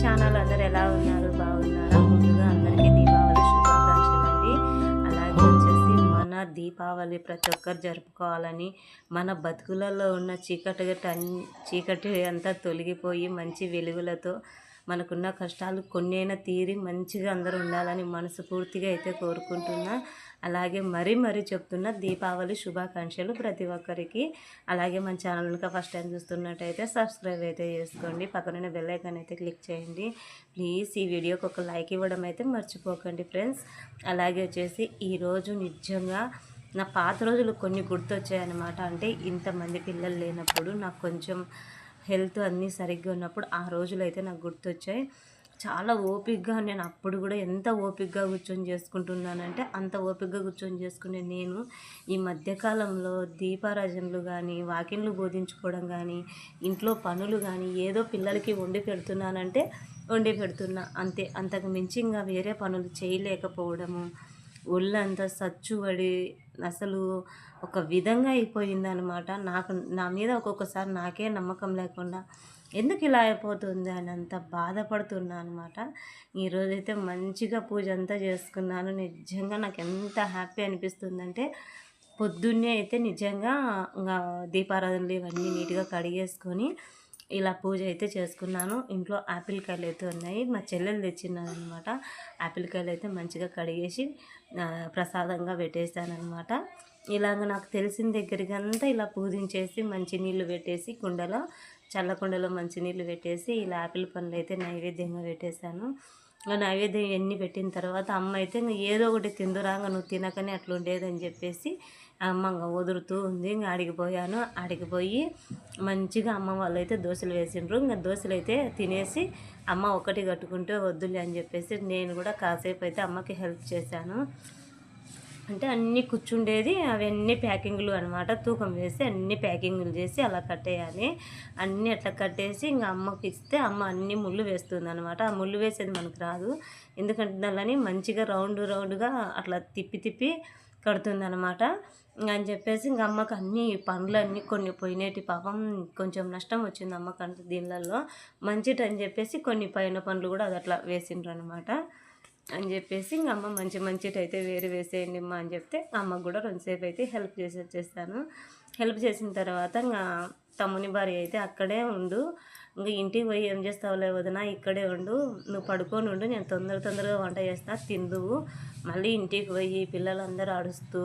Channel అందరు ఎలా ఉన్నారు? బాగున్నారా? ముందుగా అందరికీ దీపావళి శుభాకాంక్షలు అండి అలాగే వచ్చేసి మన దీపావళి ప్రతి ఒక్కరు జరుపుకోవాలని మన బతుకులలో ఉన్న చీకటి చీకటి అంతా తొలగిపోయి మంచి వెలుగులతో మనకున్న కష్టాలు కొన్నైనా తీరి మంచిగా అందరూ ఉండాలని మనస్ఫూర్తిగా అయితే కోరుకుంటున్నా. అలాగే మరీ మరీ చెప్తున్న దీపావళి శుభాకాంక్షలు ప్రతి ఒక్కరికి. అలాగే మన ఛానల్ ఇంకా ఫస్ట్ టైం చూస్తున్నట్టయితే సబ్స్క్రైబ్ అయితే చేసుకోండి. పక్కన బెల్ ఐకాన్ అయితే క్లిక్ చేయండి. ప్లీజ్ ఈ వీడియోకి ఒక లైక్ ఇవ్వడం అయితే మర్చిపోకండి ఫ్రెండ్స్. అలాగే వచ్చేసి ఈరోజు నిజంగా నా పాత రోజులు కొన్ని గుర్తొచ్చాయన్నమాట. అంటే ఇంతమంది పిల్లలు లేనప్పుడు నాకు కొంచెం హెల్త్ అన్నీ సరిగ్గా ఉన్నప్పుడు ఆ రోజులు అయితే నాకు గుర్తొచ్చాయి. చాలా ఓపిక్గా నేను అప్పుడు కూడా ఎంత ఓపిక్గా కూర్చొని చేసుకుంటున్నానంటే అంత ఓపిక్గా కూర్చొని చేసుకునే నేను ఈ మధ్యకాలంలో దీపారాజనలు కానీ వాకిన్లు బోధించుకోవడం కానీ ఇంట్లో పనులు కానీ ఏదో పిల్లలకి వండి పెడుతున్నానంటే వండి పెడుతున్నా. అంతే అంతకు మించి ఇంకా వేరే పనులు చేయలేకపోవడము. ఒళ్ళంతా సచ్చుబడి అసలు ఒక విధంగా అయిపోయిందనమాట నాకు నా మీద ఒక్కొక్కసారి నాకే నమ్మకం లేకుండా ఎందుకు ఇలా అయిపోతుంది అని అంత బాధపడుతున్నా అనమాట ఈరోజైతే మంచిగా పూజ అంతా చేసుకున్నాను. నిజంగా నాకు ఎంత హ్యాపీ అనిపిస్తుందంటే పొద్దున్నే అయితే నిజంగా ఇంకా దీపారాధనలు ఇవన్నీ నీట్గా కడిగేసుకొని ఇలా పూజ అయితే చేసుకున్నాను. ఇంట్లో ఆపిల్ కాయలు అయితే ఉన్నాయి. మా చెల్లెలు తెచ్చినారు అనమాట ఆపిల్ కాయలు అయితే మంచిగా కడిగేసి ప్రసాదంగా పెట్టేశానమాట ఇలాగ నాకు తెలిసిన దగ్గరికి అంతా ఇలా పూజించేసి మంచినీళ్ళు పెట్టేసి కుండలో చల్ల కుండలో పెట్టేసి ఇలా ఆపిల్ పండ్లు అయితే నైవేద్యంగా పెట్టేశాను. నైవేద్యం ఇవన్నీ పెట్టిన తర్వాత అమ్మ అయితే ఏదో ఒకటి తిందురాగా నువ్వు తినకనే అట్లా ఉండేదని చెప్పేసి అమ్మంగా వదురుతూ వదులుతూ ఉంది. ఇంకా ఆడికిపోయాను ఆడికిపోయి మంచిగా అమ్మ వాళ్ళు అయితే దోశలు వేసిండ్రు. ఇంకా దోశలు అయితే తినేసి అమ్మ ఒకటి కట్టుకుంటే వద్దులే అని చెప్పేసి నేను కూడా కాసేపు అయితే అమ్మకి హెల్ప్ చేశాను. అంటే అన్నీ కూర్చుండేది. అవన్నీ ప్యాకింగ్లు అనమాట తూకం వేసి అన్ని ప్యాకింగ్లు చేసి అలా కట్టేయాలి. అన్నీ అట్లా కట్టేసి ఇంకా అమ్మకి ఇస్తే అమ్మ అన్ని ముళ్ళు వేస్తుంది అనమాట ఆ ముళ్ళు వేసేది మనకు రాదు. ఎందుకంటే దానిని మంచిగా రౌండ్ రౌండ్గా అట్లా తిప్పి తిప్పి కడుతుంది అనమాట అని చెప్పేసి ఇంక అమ్మకి అన్ని పనులన్నీ కొన్ని పోయినటి పాపం. కొంచెం నష్టం వచ్చింది అమ్మకు అంత దీనిలలో మంచిటి అని చెప్పేసి కొన్ని పైన పండ్లు కూడా అది అట్లా వేసిండ్రు అనమాట అని చెప్పేసి ఇంక అమ్మ మంచి మంచిటి అయితే వేరు వేసేయండి అమ్మ అని చెప్తే అమ్మకు కూడా రెండుసేపు అయితే హెల్ప్ చేసి వచ్చేస్తాను హెల్ప్ చేసిన తర్వాత ఇంకా తమ్ముని భార్య అయితే అక్కడే ఉండు. ఇంకా ఇంటికి పోయి ఏం చేస్తావులే వదినా ఇక్కడే ఉండు. నువ్వు పడుకొని ఉండు నేను తొందర తొందరగా వంట చేస్తా తిందువు. మళ్ళీ ఇంటికి పోయి పిల్లలందరూ అడుస్తూ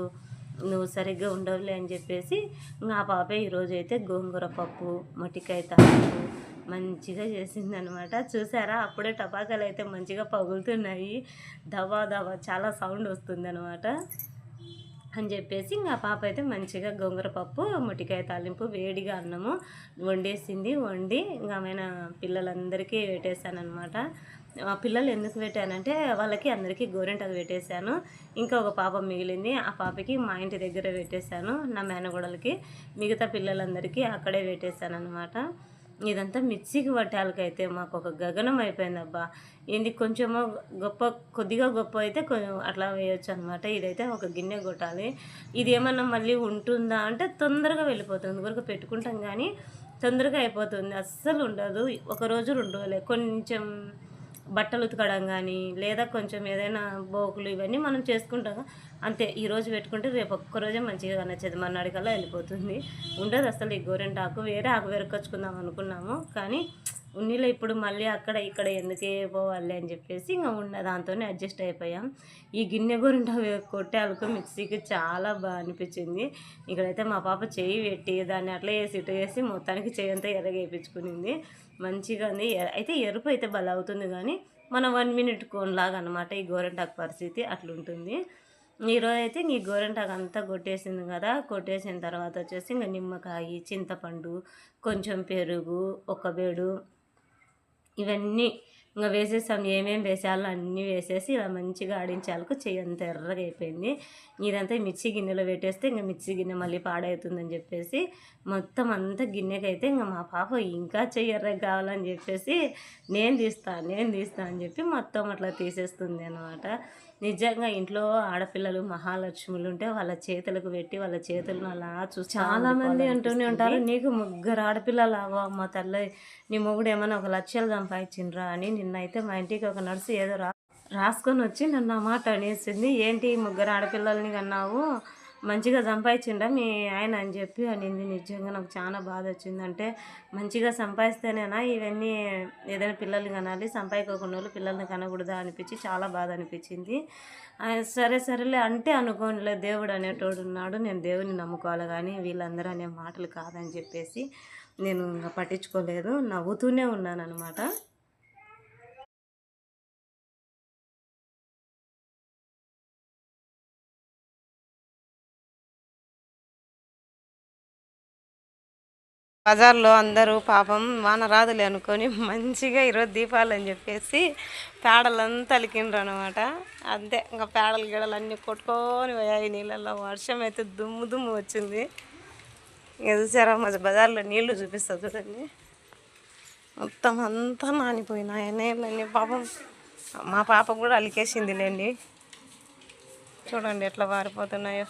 నువ్వు సరిగ్గా ఉండవులే అని చెప్పేసి ఇంకా ఆ పాపే ఈరోజు అయితే గోంగూర పప్పు మొటికాయ తాపు మంచిగా చేసిందనమాట. చూసారా? అప్పుడే టపాకాలు అయితే మంచిగా పగులుతున్నాయి. దవా దవా చాలా సౌండ్ వస్తుంది అనమాట అని చెప్పేసి ఇంకా పాప అయితే మంచిగా గోంగూర పప్పు మొటికాయ తాలింపు వేడిగా అన్నము వండేసింది. వండి ఇంకా ఆమె పిల్లలందరికీ పెట్టేశానమాట ఆ పిల్లలు ఎందుకు పెట్టానంటే వాళ్ళకి అందరికీ గోరెంటకు పెట్టేశాను. ఇంకా ఒక పాప మిగిలింది. ఆ పాపకి మా ఇంటి దగ్గర పెట్టేశాను నా మేనగోడలకి. మిగతా పిల్లలందరికీ అక్కడే పెట్టేశాను అనమాట ఇదంతా మిక్సీకి పట్టాలకైతే మాకు ఒక గగనం అయిపోయిందబ్బా. ఇది ఏంది కొంచెము గొప్ప కొద్దిగా గొప్ప అయితే కొంచెం అట్లా వేయొచ్చు అనమాట ఇదైతే ఒక గిన్నె కొట్టాలి. ఇది ఏమన్నా మళ్ళీ ఉంటుందా అంటే తొందరగా వెళ్ళిపోతుంది. వరకు పెట్టుకుంటాం కానీ తొందరగా అయిపోతుంది. అస్సలు ఉండదు. ఒక రోజు రెండు రోజులే. కొంచెం బట్టలు ఉతకడం కానీ లేదా కొంచెం ఏదైనా బోకులు ఇవన్నీ మనం చేసుకుంటాం. అంతే ఈ రోజు పెట్టుకుంటే రేపు ఒక్క రోజే మంచిగా నచ్చేది మన్నాడికల్లా వెళ్ళిపోతుంది. ఉండదు అసలు ఈ గోరెంటాకు. వేరే ఆకు వేరకొచ్చుకుందాం అనుకున్నాము. కానీ ఉన్నీలో ఇప్పుడు మళ్ళీ అక్కడ ఇక్కడ ఎందుకే పోవాలి అని చెప్పేసి ఇంకా ఉన్న దాంతోనే అడ్జస్ట్ అయిపోయాం. ఈ గిన్నె గురింట కొట్టేలకు మిక్సీకి చాలా బాగా అనిపించింది. ఇక్కడైతే మా పాప చేయి పెట్టి దాన్ని అట్లా వేసి ఇటు వేసి మొత్తానికి చేయి అంతా ఎరగేపించుకునింది మంచిగా ఉంది. అయితే ఎరుపు అయితే బల అవుతుంది కానీ మన వన్ మినిట్ కోన్లాగా అనమాట ఈ గోరెంటాకు పరిస్థితి అట్లుంటుంది. ఈరోజు అయితే ఈ గోరెంటాకు అంతా కొట్టేసింది కదా. కొట్టేసిన తర్వాత వచ్చేసి ఇంకా నిమ్మకాయ చింతపండు కొంచెం పెరుగు ఒక బేడు ఇవన్నీ ఇంకా వేసేసాం. ఏమేమి వేసేయాలో అన్నీ వేసేసి ఇలా మంచిగా ఆడించాలకు చెయ్యి అంత ఎర్రగా అయిపోయింది. ఇదంతా మిర్చి గిన్నెలో పెట్టేస్తే ఇంకా మిర్చి గిన్నె మళ్ళీ పాడవుతుందని చెప్పేసి మొత్తం అంతా గిన్నెకైతే ఇంకా మా పాప ఇంకా చెయ్యి ఎర్రగా కావాలని చెప్పేసి నేను తీస్తాను నేను తీస్తాను అని చెప్పి మొత్తం అట్లా తీసేస్తుంది అనమాట నిజంగా ఇంట్లో ఆడపిల్లలు మహాలక్ష్ములు ఉంటే వాళ్ళ చేతులకు పెట్టి వాళ్ళ చేతులను అలా చూసి చాలా మంది అంటూనే ఉంటారు నీకు ముగ్గురు ఆడపిల్లలు అవో మా తల్లి నీ మొగుడు ఏమైనా ఒక లక్షలు సంపాదించిండ్రా? అని నిన్నైతే మా ఇంటికి ఒక నర్సు ఏదో రా రాసుకొని వచ్చి నన్ను మాట అనేసింది. ఏంటి ముగ్గురు ఆడపిల్లల్ని కన్నావు? మంచిగా సంపాదించిండా మీ ఆయన అని చెప్పి అనింది నిజంగా. నాకు చాలా బాధ వచ్చింది. అంటే మంచిగా సంపాదిస్తేనేనా ఇవన్నీ ఏదైనా పిల్లల్ని కనాలి సంపాదించకుండా వాళ్ళు పిల్లల్ని కనకూడదా అనిపించి చాలా బాధ అనిపించింది. సరే సరేలే అంటే అనుకోనిలే దేవుడు అనేటోడు ఉన్నాడు. నేను దేవుని నమ్ముకోవాలి కానీ వీళ్ళందరూ అనే మాటలు కాదని చెప్పేసి నేను ఇంకా పట్టించుకోలేదు. నవ్వుతూనే ఉన్నాను అనమాట బజార్లో అందరూ పాపం వాన రాదులే అనుకొని మంచిగా ఈరోజు దీపాలు అని చెప్పేసి పేడలంతా అలికిండ్రు అనమాట అంతే ఇంకా పేడలు గిడలు అన్నీ కొట్టుకొని పోయాయి నీళ్ళల్లో. వర్షం అయితే దుమ్ము దుమ్ము వచ్చింది. ఇక చూసారా మా బజార్లో నీళ్ళు చూపిస్తా చూడండి. మొత్తం అంతా నానిపోయినాయి. నీళ్ళన్నీ పాపం మా పాప కూడా అలికేసిందిలేండి. చూడండి ఎట్లా వారిపోతున్నాయో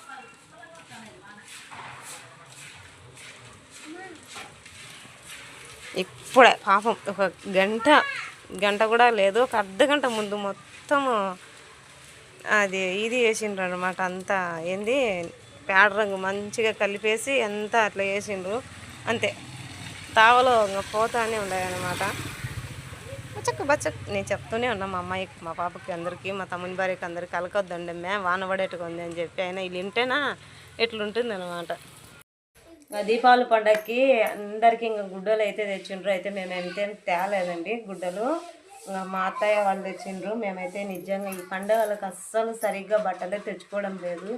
ఇప్పుడే పాపం ఒక గంట గంట కూడా లేదు ఒక అర్ధ గంట ముందు మొత్తం అది ఇది వేసిండ్రు అనమాట అంతా ఏంది? పేడ రంగు మంచిగా కలిపేసి అంతా అట్లా వేసిండ్రు అంతే. తావలో ఇంకా పోతానే ఉండేదన్నమాట బచ్చక్ బచ్చక్. నేను చెప్తూనే ఉన్నా మా అమ్మాయికి మా పాపకి అందరికీ మా తమ్ముని భార్యకి అందరికీ కలకొద్దండి మే వాన పడేట్టుగా ఉంది అని చెప్పి. అయినా వీళ్ళు వింటేనా ఇట్లుంటుంది అనమాట దీపావళి పండగకి అందరికీ ఇంకా గుడ్డలు అయితే తెచ్చిండ్రు. అయితే మేము ఎంతేం తేలేదండి గుడ్డలు. ఇంకా మా అత్తయ్య వాళ్ళు తెచ్చిండ్రు. మేమైతే నిజంగా ఈ పండగలకు అస్సలు సరిగ్గా బట్టలే తెచ్చుకోవడం లేదు.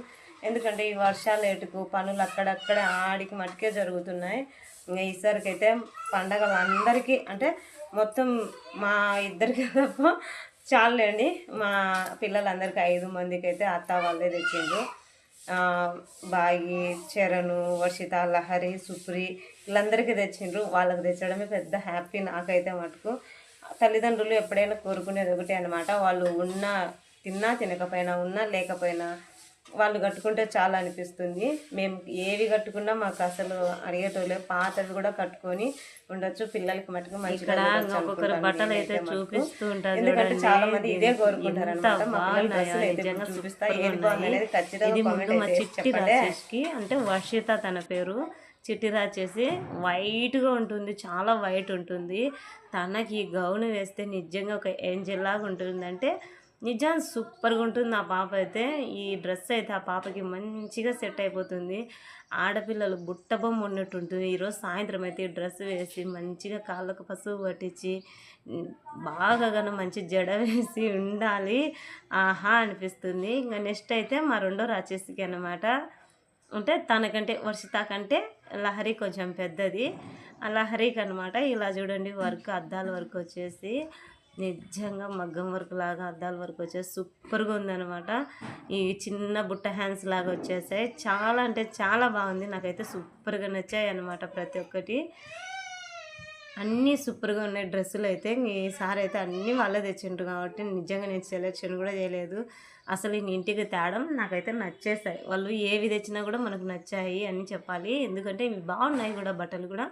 ఎందుకంటే ఈ వర్షాలు ఏటుకు పనులు అక్కడక్కడ ఆడికి మటుకే జరుగుతున్నాయి. ఇంకా ఈసారికి అయితే పండగలు అందరికీ అంటే మొత్తం మా ఇద్దరికి తప్ప చాలండి మా పిల్లలందరికీ ఐదు మందికి అయితే అత్త వాళ్ళే తెచ్చిండ్రు. బాగి చరణు వర్షిత లహరి సుప్రి వీళ్ళందరికీ తెచ్చిండ్రు. వాళ్ళకి తెచ్చడమే పెద్ద హ్యాపీ నాకైతే మటుకు. తల్లిదండ్రులు ఎప్పుడైనా కోరుకునేది ఒకటే అనమాట వాళ్ళు ఉన్నా తిన్నా తినకపోయినా ఉన్నా లేకపోయినా వాళ్ళు కట్టుకుంటే చాలా అనిపిస్తుంది. మేము ఏవి కట్టుకున్నా మాకు అసలు అడిగేటోళ్ళే. పాతవి కూడా కట్టుకొని ఉండొచ్చు. పిల్లలకి మటుకు మంచిగా ఒక్కొక్కరు బట్టలు అయితే చూపిస్తూ ఉంటారు ఎందుకంటే చాలా మంది ఇదే కోరుకుంటారు అనమాట రాజేష్కి అంటే వర్షిత తన పేరు చిట్టి రాచేసి వైట్గా ఉంటుంది. చాలా వైట్ ఉంటుంది. తనకి ఈ గౌన్ వేస్తే నిజంగా ఒక ఏంజల్ లాగా ఉంటుంది అంటే నిజం సూపర్గా ఉంటుంది ఆ పాప అయితే ఈ డ్రెస్ అయితే ఆ పాపకి మంచిగా సెట్ అయిపోతుంది ఆడపిల్లలు బుట్ట బొమ్మ ఉన్నట్టు ఉంటుంది ఈరోజు సాయంత్రం అయితే ఈ డ్రెస్ వేసి మంచిగా కాళ్ళకు పసుపు పట్టించి బాగా గన మంచి జడ వేసి ఉండాలి. ఆహా అనిపిస్తుంది. ఇంకా నెక్స్ట్ అయితే మా రెండో రాచేసికి అనమాట అంటే తనకంటే వర్షిత కంటే లహరి కొంచెం పెద్దది. ఆ లహరికి అనమాట ఇలా చూడండి వర్క్ అద్దాల వర్క్ వచ్చేసి. నిజంగా మగ్గం వర్క్ లాగా అద్దాల వర్క్ వచ్చేసి సూపర్గా ఉందనమాట ఈ చిన్న బుట్ట హ్యాండ్స్ లాగా వచ్చేసాయి. చాలా అంటే చాలా బాగుంది. నాకైతే సూపర్గా నచ్చాయి అనమాట ప్రతి ఒక్కటి. అన్నీ సూపర్గా ఉన్నాయి డ్రెస్సులు అయితే. ఈసారి అయితే అన్నీ వాళ్ళే తెచ్చిండ్రు కాబట్టి నిజంగా నేను సెలెక్షన్ కూడా చేయలేదు. అసలు ఈ ఇంటికి తేడం నాకైతే నచ్చేసాయి. వాళ్ళు ఏవి తెచ్చినా కూడా మనకు నచ్చాయి అని చెప్పాలి. ఎందుకంటే ఇవి బాగున్నాయి కూడా బట్టలు కూడా.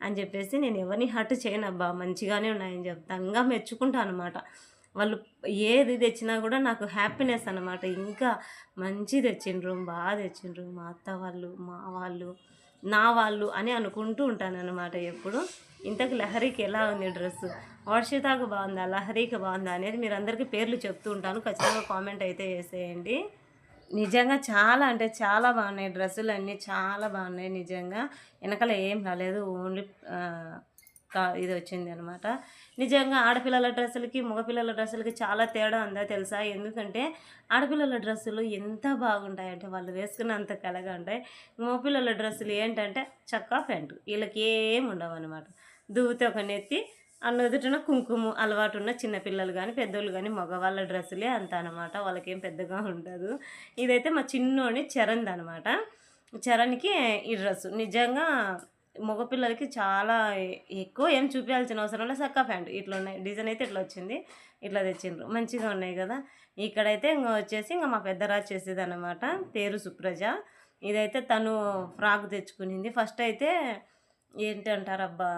అని చెప్పేసి నేను ఎవరిని హర్ట్ చేయను అబ్బా మంచిగానే ఉన్నాయని చెప్తాంగా మెచ్చుకుంటాను అనమాట వాళ్ళు ఏది తెచ్చినా కూడా నాకు హ్యాపీనెస్ అనమాట ఇంకా మంచి తెచ్చిండ్రు బాగా తెచ్చిండ్రు మా అత్త వాళ్ళు మా వాళ్ళు నా వాళ్ళు అని అనుకుంటూ ఉంటాను అనమాట ఎప్పుడు. ఇంతకు లహరికి ఎలా ఉంది డ్రెస్? వర్షితాకు బాగుందా లహరికి బాగుందా అనేది మీరు అందరికీ పేర్లు చెప్తూ ఉంటాను. ఖచ్చితంగా కామెంట్ అయితే వేసేయండి నిజంగా చాలా అంటే చాలా బాగున్నాయి డ్రెస్సులు అన్నీ చాలా బాగున్నాయి నిజంగా. వెనకాల ఏం రాలేదు ఓన్లీ ఇది వచ్చింది అనమాట నిజంగా ఆడపిల్లల డ్రెస్సులకి మగపిల్లల డ్రెస్సులకి చాలా తేడా ఉందా తెలుసా? ఎందుకంటే ఆడపిల్లల డ్రెస్సులు ఎంత బాగుంటాయంటే వాళ్ళు వేసుకున్నంత కలగా ఉంటాయి. మగపిల్లల డ్రెస్సులు ఏంటంటే చక్కా ప్యాంటు వీళ్ళకి ఏం ఉండవు అనమాట దువ్వుతో ఒక నెత్తి అన్న కుంకుమ అలవాటు ఉన్న చిన్నపిల్లలు కానీ పెద్దోళ్ళు కానీ మగవాళ్ళ డ్రెస్సులే అంత అనమాట వాళ్ళకేం పెద్దగా ఉండదు. ఇదైతే మా చిన్నోని చరణ్ అనమాట చరణ్కి ఈ డ్రెస్సు. నిజంగా మగపిల్లలకి చాలా ఎక్కువ ఏం చూపించాల్సిన అవసరం లేదు. సక్క ప్యాంట్ ఇట్లా ఉన్నాయి. డిజైన్ అయితే ఇట్లా వచ్చింది. ఇట్లా తెచ్చిండ్రు. మంచిగా ఉన్నాయి కదా. ఇక్కడైతే ఇంకా వచ్చేసి ఇంకా మా పెద్దరాజు చేసేది అనమాట పేరు సుప్రజ. ఇదైతే తను ఫ్రాక్ తెచ్చుకునింది. ఫస్ట్ అయితే ఏంటంటారబ్బా?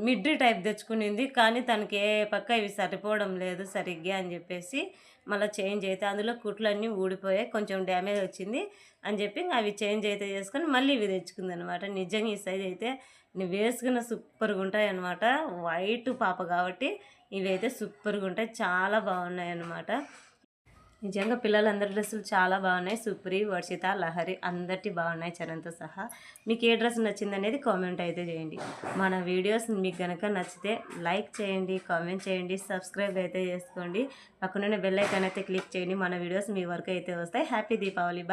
మిడ్రీ టైప్ తెచ్చుకునింది కానీ తనకి ఏ పక్క ఇవి సరిపోవడం లేదు సరిగ్గా అని చెప్పేసి మళ్ళీ చేంజ్ అయితే అందులో కుట్లన్నీ ఊడిపోయాయి కొంచెం డ్యామేజ్ వచ్చింది అని చెప్పి అవి చేంజ్ అయితే చేసుకొని మళ్ళీ ఇవి తెచ్చుకుంది అనమాట నిజంగా ఈ సైజ్ అయితే నువ్వు వేసుకున్న సూపర్గా ఉంటాయి అనమాట వైట్ పాప కాబట్టి ఇవి అయితే సూపర్గా ఉంటాయి చాలా బాగున్నాయి అనమాట నిజంగా పిల్లలందరి డ్రెస్సులు చాలా బాగున్నాయి. సుప్రి వర్షిత లహరి అందరి బాగున్నాయి చరణ్తో సహా. మీకు ఏ డ్రెస్ నచ్చింది అనేది కామెంట్ అయితే చేయండి. మన వీడియోస్ మీకు కనుక నచ్చితే లైక్ చేయండి కామెంట్ చేయండి సబ్స్క్రైబ్ అయితే చేసుకోండి. పక్కనున్న బెల్ ఐకాన్ అయితే క్లిక్ చేయండి. మన వీడియోస్ మీ వరకు అయితే వస్తాయి. హ్యాపీ దీపావళి.